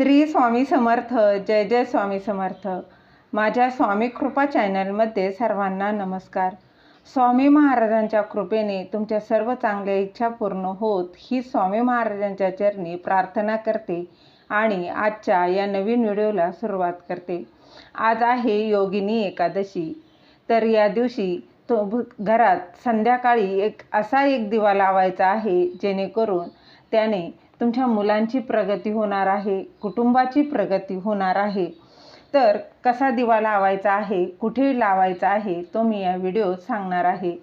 श्री स्वामी समर्थ जय जय स्वामी समर्थ. माझ्या स्वामी कृपा चॅनलमध्ये सर्वांना नमस्कार. स्वामी महाराजांच्या कृपेने तुमच्या सर्व चांगल्या इच्छा पूर्ण होत ही स्वामी महाराजांच्या चरणी प्रार्थना करते आणि आजच्या या नवीन व्हिडिओला सुरुवात करते. आज आहे योगिनी एकादशी. तर या दिवशी तो घरात संध्याकाळी एक असा एक दिवा लावायचा आहे जेणेकरून त्याने तुमच्या मुलांची प्रगती होणार आहे कुटुंबाची प्रगती होणार आहे. तर कसा दिवा लावायचा आहे कुठे लावायचा आहे तो मी या व्हिडिओत सांगणार आहे.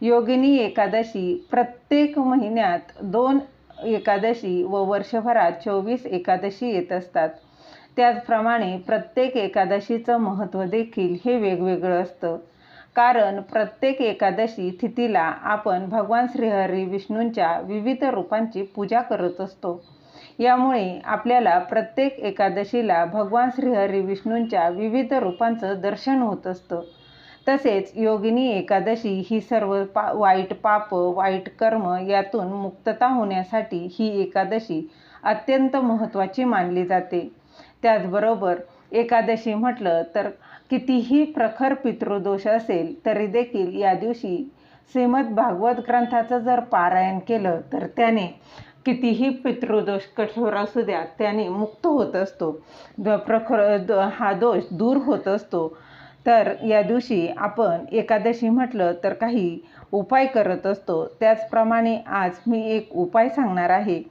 योगिनी एकादशी प्रत्येक महिन्यात दोन एकादशी व वर्षभरात चोवीस एकादशी येत असतात. त्याचप्रमाणे प्रत्येक एकादशीचं महत्त्व देखील हे वेगवेगळं असतं. कारण प्रत्येक एकादशी तिथीला आपण भगवान श्रीहरी विष्णूंच्या विविध रूपांची पूजा करत असतो. यामुळे आपल्याला प्रत्येक एकादशीला भगवान श्रीहरी विष्णूंच्या विविध रूपांचं दर्शन होत असतं. तसेच योगिनी एकादशी ही सर्व पा वाईट पाप वाईट कर्म यातून मुक्तता होण्यासाठी ही एकादशी अत्यंत महत्त्वाची मानली जाते. त्याचबरोबर एकादशी म्हटलं तर कितीही प्रखर पितृदोष असेल तरी देखील या दिवशी श्रीमद भागवत ग्रंथाचं जर पारायण केलं तर त्याने कितीही पितृदोष कठोर असू द्या त्याने मुक्त होत असतो. द प्रखर द- हा दोष दूर होत असतो. तर या दिवशी आपण एकादशी म्हटलं तर काही उपाय करत असतो. त्याचप्रमाणे आज मी एक उपाय सांगणार आहे.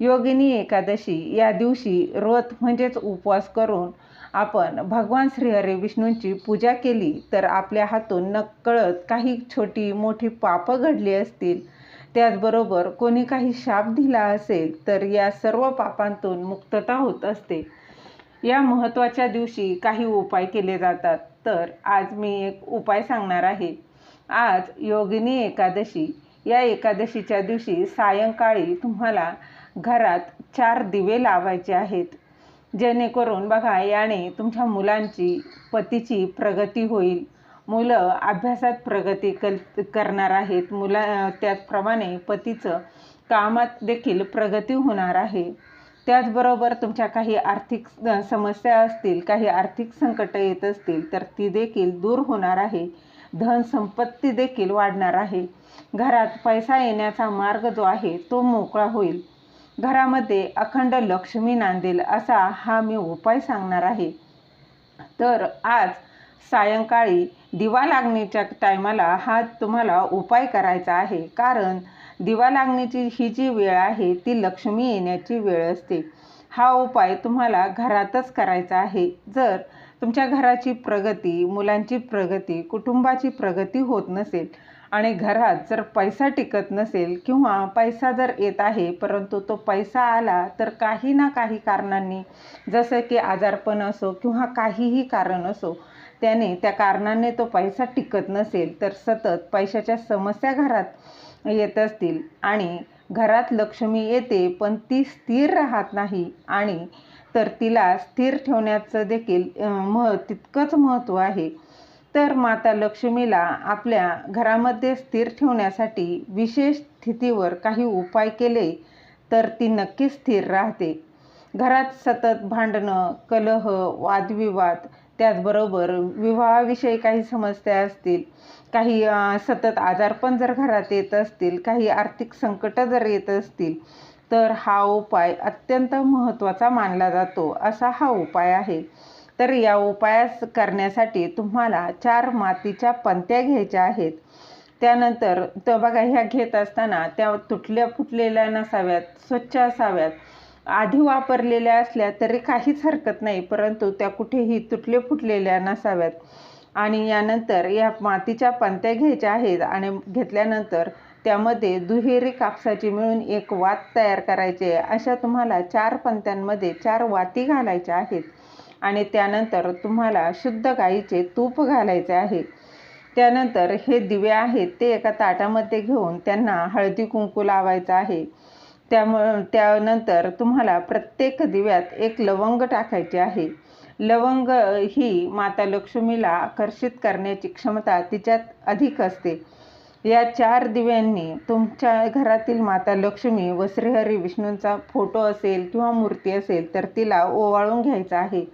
योगिनी एकादशी या दिवशी व्रत म्हणजेच उपवास करून आपण भगवान श्रीहरी विष्णूंची पूजा केली तर आपल्या हातून नकळत काही छोटी मोठी पापं घडली असतील. त्याचबरोबर कोणी काही शाप दिला असेल तर या सर्व पापांतून मुक्तता होत असते. या महत्त्वाच्या दिवशी काही उपाय केले जातात. तर आज मी एक उपाय सांगणार आहे. आज योगिनी एकादशी. या एकादशीच्या दिवशी सायंकाळी तुम्हाला घरात चार दिवे लावायचे आहेत. जेणेकरून बघा याने तुमच्या मुलांची पतीची प्रगती होईल. मुलं अभ्यासात प्रगती कल करणार आहेत. मुला त्याचप्रमाणे पतीचं कामात देखील प्रगती होणार आहे. त्याचबरोबर तुमच्या काही आर्थिक समस्या असतील काही आर्थिक संकटं येत असतील तर ती देखील दूर होणार आहे. धन संपत्ती देखील वाढणार आहे. घरात पैसा येण्याचा मार्ग जो आहे तो मोकळा होईल. घरामध्ये अखंड लक्ष्मी नांदेल असा हा मी उपाय सांगणार आहे. तर आज सायंकाळी दिवा लागणीच्या टायमाला हा तुम्हाला उपाय करायचा आहे. कारण दिवा लागणीची ही जी वेळ आहे ती लक्ष्मी येण्याची वेळ असते. हा उपाय तुम्हाला घरातच करायचा आहे. जर तुमच्या घराची प्रगती मुलांची प्रगती कुटुंबाची प्रगती होत नसेल आणि घरात जर पैसा टिकत नसेल किंवा पैसा जर येत आहे परंतु तो पैसा आला तर काही ना काही कारणांनी जसं की आजारपण असो किंवा काहीही कारण असो त्याने त्या कारणाने तो पैसा टिकत नसेल तर सतत पैशाच्या समस्या घरात येत असतील. आणि घरात लक्ष्मी येते पण ती स्थिर राहत नाही आणि तर तिला स्थिर ठेवण्याचं देखील मह तितकंच महत्त्व आहे. तर माता लक्ष्मीला आपल्या घरामध्ये स्थिर ठेवण्यासाठी विशेष स्थितीवर काही उपाय केले तर ती नक्की स्थिर राहते. घरात सतत भांडणं कलह वादविवाद त्याचबरोबर विवाहाविषयी काही समस्या असतील काही सतत आजारपण जर घरात येत असतील काही आर्थिक संकटं जर येत असतील तर हा उपाय अत्यंत महत्त्वाचा मानला जातो असा हा उपाय आहे. तर या उपायास करण्यासाठी तुम्हाला चार मातीच्या पंत्या घ्यायच्या आहेत. त्यानंतर तर बघा ह्या घेत असताना त्या तुटल्या फुटलेल्या नसाव्यात स्वच्छ असाव्यात. आधी वापरलेल्या असल्या तरी काहीच हरकत नाही परंतु त्या कुठेही तुटले फुटलेल्या नसाव्यात. आणि यानंतर या मातीच्या पंत्या घ्यायच्या आहेत आणि घेतल्यानंतर त्यामध्ये दुहेरी कापसाची मिळून एक वात तयार करायची आहे. अशा तुम्हाला चार पंत्यांमध्ये चार वाती घालायच्या आहेत. आणि त्यानंतर तुम्हाला शुद्ध गाईचे तूप घालायचे आहे. त्यानंतर हे दिवे आहेत ते एका ताटामध्ये घेऊन त्यांना हळदी कुंकू लावायचं आहे. त्यामुळं त्यानंतर तुम्हाला प्रत्येक दिव्यात एक लवंग टाकायची आहे. लवंग ही माता लक्ष्मीला आकर्षित करण्याची क्षमता तिच्यात अधिक असते. या चार दिव्यांनी तुमच्या घरातील माता लक्ष्मी व श्रीहरी विष्णूंचा फोटो असेल किंवा मूर्ती असेल तर तिला ओवाळून घ्यायचा आहे.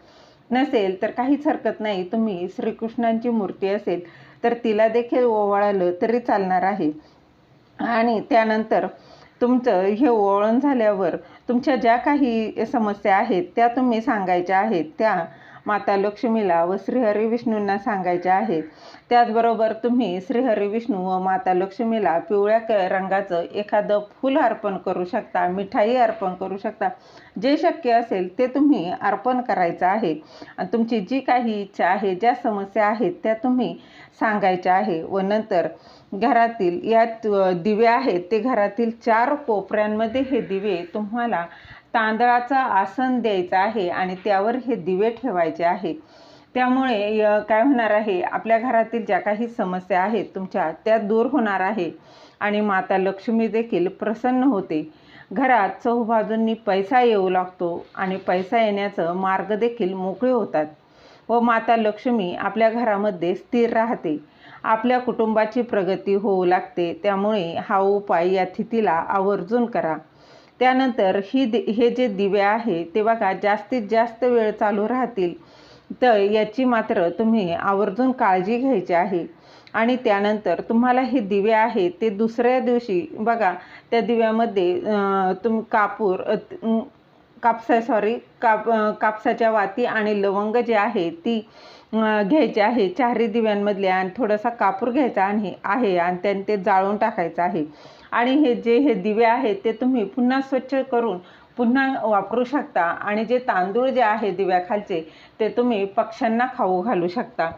नसेल तर काहीच हरकत नाही. तुम्ही श्रीकृष्णांची मूर्ती असेल तर तिला देखील ओवाळलं तरी चालणार आहे. आणि त्यानंतर तुमचं हे ओवाळून झाल्यावर तुमच्या ज्या काही समस्या आहेत त्या तुम्ही सांगायच्या आहेत. त्या माता लक्ष्मीला व श्रीहरी विष्णूंना सांगायच्या आहेत त्याचबरोबर तुम्ही श्रीहरी विष्णू व माता लक्ष्मीला पिवळ्या रंगाचं एखादं फूल अर्पण करू शकता मिठाई अर्पण करू शकता. जे शक्य असेल ते तुम्ही अर्पण करायचं आहे. आणि तुमची जी काही इच्छा आहे ज्या समस्या आहेत त्या तुम्ही सांगायच्या आहे. व नंतर घरातील या दिवे आहेत ते घरातील चार कोपऱ्यांमध्ये हे दिवे तुम्हाला तांदळाचं आसन द्यायचं आहे आणि त्यावर हे दिवे ठेवायचे आहे. त्यामुळे काय होणार आहे? आपल्या घरातील ज्या काही समस्या आहेत तुमच्या त्या दूर होणार आहे आणि माता लक्ष्मी देखील प्रसन्न होते. घरात चौबाजूंनी पैसा येऊ लागतो आणि पैसा येण्याचं मार्ग देखील मोकळे होतात व माता लक्ष्मी आपल्या घरामध्ये स्थिर राहते. आपल्या कुटुंबाची प्रगती होऊ लागते. त्यामुळे हा उपाय या तिथीला आवर्जून करा. त्यानंतर ही दि हे जे दिवे आहे ते बघा जास्तीत जास्त वेळ चालू राहतील. तर याची मात्र तुम्ही आवर्जून काळजी घ्यायची आहे. आणि त्यानंतर तुम्हाला हे दिवे आहे ते दुसऱ्या दिवशी बघा त्या दिव्यामध्ये तुम कापूर कापसा सॉरी काप कापसाच्या वाती आणि लवंग जे आहे ती घ्यायची आहे चारही दिव्यांमधले आणि थोडासा कापूर घ्यायचा आणि आहे आणि त्याने ते जाळून टाकायचं आहे. आणि हे जे हे दिवे आहेत ते तुम्ही पुन्हा स्वच्छ करून पुन्हा वापरू शकता. आणि जे तांदूळ जे आहे दिव्याखालचे ते तुम्ही पक्ष्यांना खाऊ घालू शकता.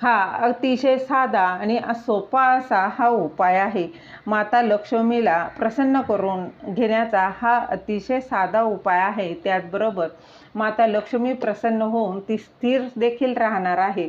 हा अतिशय साधा आणि सोपा असा हा उपाय आहे. माता लक्ष्मीला प्रसन्न करून घेण्याचा हा अतिशय साधा उपाय आहे. त्याचबरोबर माता लक्ष्मी प्रसन्न होऊन ती स्थिर देखील राहणार आहे.